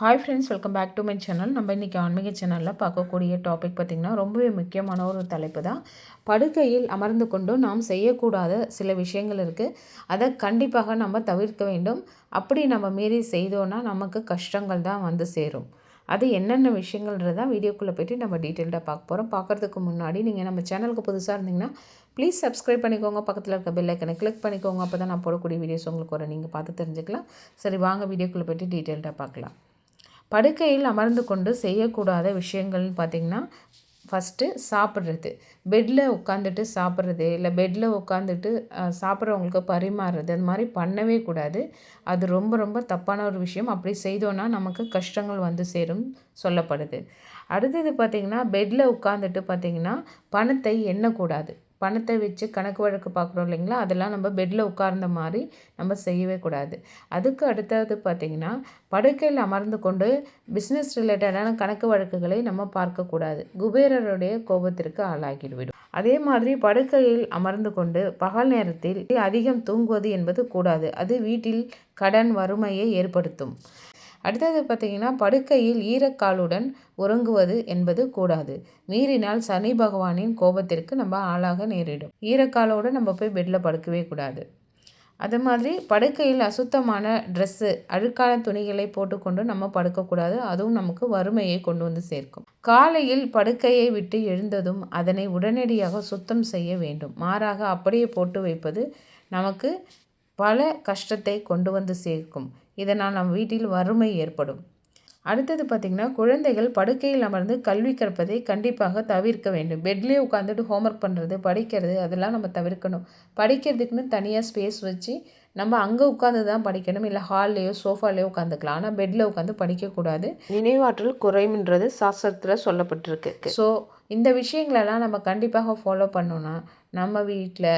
Hi friends welcome back to my channel நம்ம இன்றைக்கி ஆன்மீக சேனலில் பார்க்கக்கூடிய டாபிக் பார்த்திங்கன்னா ரொம்பவே முக்கியமான ஒரு தலைப்பு தான். படுக்கையில் அமர்ந்து கொண்டு நாம் செய்யக்கூடாத சில விஷயங்கள் இருக்குது அதை கண்டிப்பாக நம்ம தவிர்க்க வேண்டும். அப்படி நம்ம மீறி செய்தோன்னா நமக்கு கஷ்டங்கள் தான் வந்து சேரும். அது என்னென்ன விஷயங்கள்ன்றதான் வீடியோக்குள்ளே போய்ட்டு நம்ம டீட்டெயில்டாக பார்க்க போகிறோம் பார்க்குறதுக்கு முன்னாடி நீங்கள் நம்ம சேனலுக்கு புதுசாக இருந்தீங்கன்னா ப்ளீஸ் சப்ஸ்கிரைப் பண்ணிக்கோங்க. பக்கத்தில் இருக்க பெல் ஐக்கனை கிளிக் பண்ணிக்கோங்க. அப்போ தான் நான் போடக்கூடிய வீடியோஸ் உங்களுக்கு வர நீங்கள் பார்த்து தெரிஞ்சுக்கலாம். சரி வாங்க வீடியோக்குள்ளே போய்ட்டு டீட்டெயில்டாக பார்க்கலாம். படுக்கையில் அமர்ந்து கொண்டு செய்யக்கூடாத விஷயங்கள்னு பார்த்திங்கன்னா ஃபஸ்ட்டு சாப்பிட்றது. பெட்டில் உட்காந்துட்டு சாப்பிட்றது இல்லை பெட்டில் உட்காந்துட்டு சாப்பிட்றவங்களுக்கு பரிமாறுறது. அந்த மாதிரி பண்ணவே கூடாது. அது ரொம்ப ரொம்ப தப்பான ஒரு விஷயம். அப்படி செய்தோன்னா நமக்கு கஷ்டங்கள் வந்து சேரும் சொல்லப்படுது. அடுத்தது பார்த்திங்கன்னா பெட்டில் உட்காந்துட்டு பார்த்திங்கன்னா பணத்தை எண்ணக்கூடாது. பணத்தை வச்சு கணக்கு வழக்கு பார்க்குறோம் இல்லைங்களா? அதெல்லாம் நம்ம பெட்டில் உட்கார்ந்த மாதிரி நம்ம செய்யவே கூடாது. அதுக்கு அடுத்தது பார்த்திங்கன்னா படுக்கையில் அமர்ந்து கொண்டு பிஸ்னஸ் ரிலேட்டடான கணக்கு வழக்குகளை நம்ம பார்க்கக்கூடாது குபேரருடைய கோபத்திற்கு ஆளாகிவிடும். அதே மாதிரி படுக்கையில் அமர்ந்து கொண்டு பகல் நேரத்தில் அதிகம் தூங்குவது என்பது கூடாது. அது வீட்டில் கடன் வறுமையை ஏற்படுத்தும். அடுத்தது பார்த்திங்கன்னா படுக்கையில் ஈரக்காலுடன் உறங்குவது என்பது கூடாது. மீறினால் சனி பகவானின் கோபத்திற்கு நம்ம ஆளாக நேரிடும். ஈரக்காலோடு நம்ம போய் பெட்டில் படுக்கவே கூடாது. அது மாதிரி படுக்கையில் அசுத்தமான ட்ரெஸ்ஸு அழுக்கான துணிகளை போட்டுக்கொண்டு நம்ம படுக்கக்கூடாது. அதுவும் நமக்கு வறுமையை கொண்டு வந்து சேர்க்கும். காலையில் படுக்கையை விட்டு எழுந்ததும் அதனை உடனடியாக சுத்தம் செய்ய வேண்டும். மாறாக அப்படியே போட்டு வைப்பது நமக்கு பல கஷ்டத்தை கொண்டு வந்து சேர்க்கும். இதனால் நம் வீட்டில் வறுமை ஏற்படும். அடுத்தது பார்த்திங்கன்னா குழந்தைகள் படுக்கையில் அமர்ந்து கல்வி கற்பதை கண்டிப்பாக தவிர்க்க வேண்டும். பெட்லேயே உட்காந்துட்டு ஹோம்ஒர்க் பண்ணுறது படிக்கிறது அதெல்லாம் நம்ம தவிர்க்கணும். படிக்கிறதுக்குன்னு தனியாக ஸ்பேஸ் வச்சு நம்ம அங்கே உட்காந்து தான் படிக்கணும். இல்லை ஹால்லேயோ சோஃபாலேயோ உட்காந்துக்கலாம் ஆனால் பெட்டில் உட்காந்து படிக்கக்கூடாது. நினைவாற்றல் குறைவுன்றது சாஸ்திரத்தில் சொல்லப்பட்டிருக்கு ஸோ இந்த விஷயங்களெல்லாம் நம்ம கண்டிப்பாக ஃபாலோ பண்ணோன்னா நம்ம வீட்டில்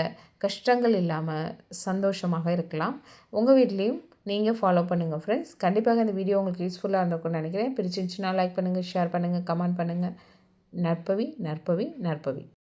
கஷ்டங்கள் இல்லாமல் சந்தோஷமாக இருக்கலாம். உங்கள் வீட்லேயும் நீங்கள் ஃபாலோ பண்ணுங்கள் ஃப்ரெண்ட்ஸ் கண்டிப்பாக இந்த வீடியோ உங்களுக்கு யூஸ்ஃபுல்லாக இருந்திருக்கும்னு நினைக்கிறேன். பிரிச்சிருந்துச்சுன்னா லைக் பண்ணுங்கள் ஷேர் பண்ணுங்கள் கமெண்ட் பண்ணுங்கள் நற்பவி நற்பவி நற்பவி.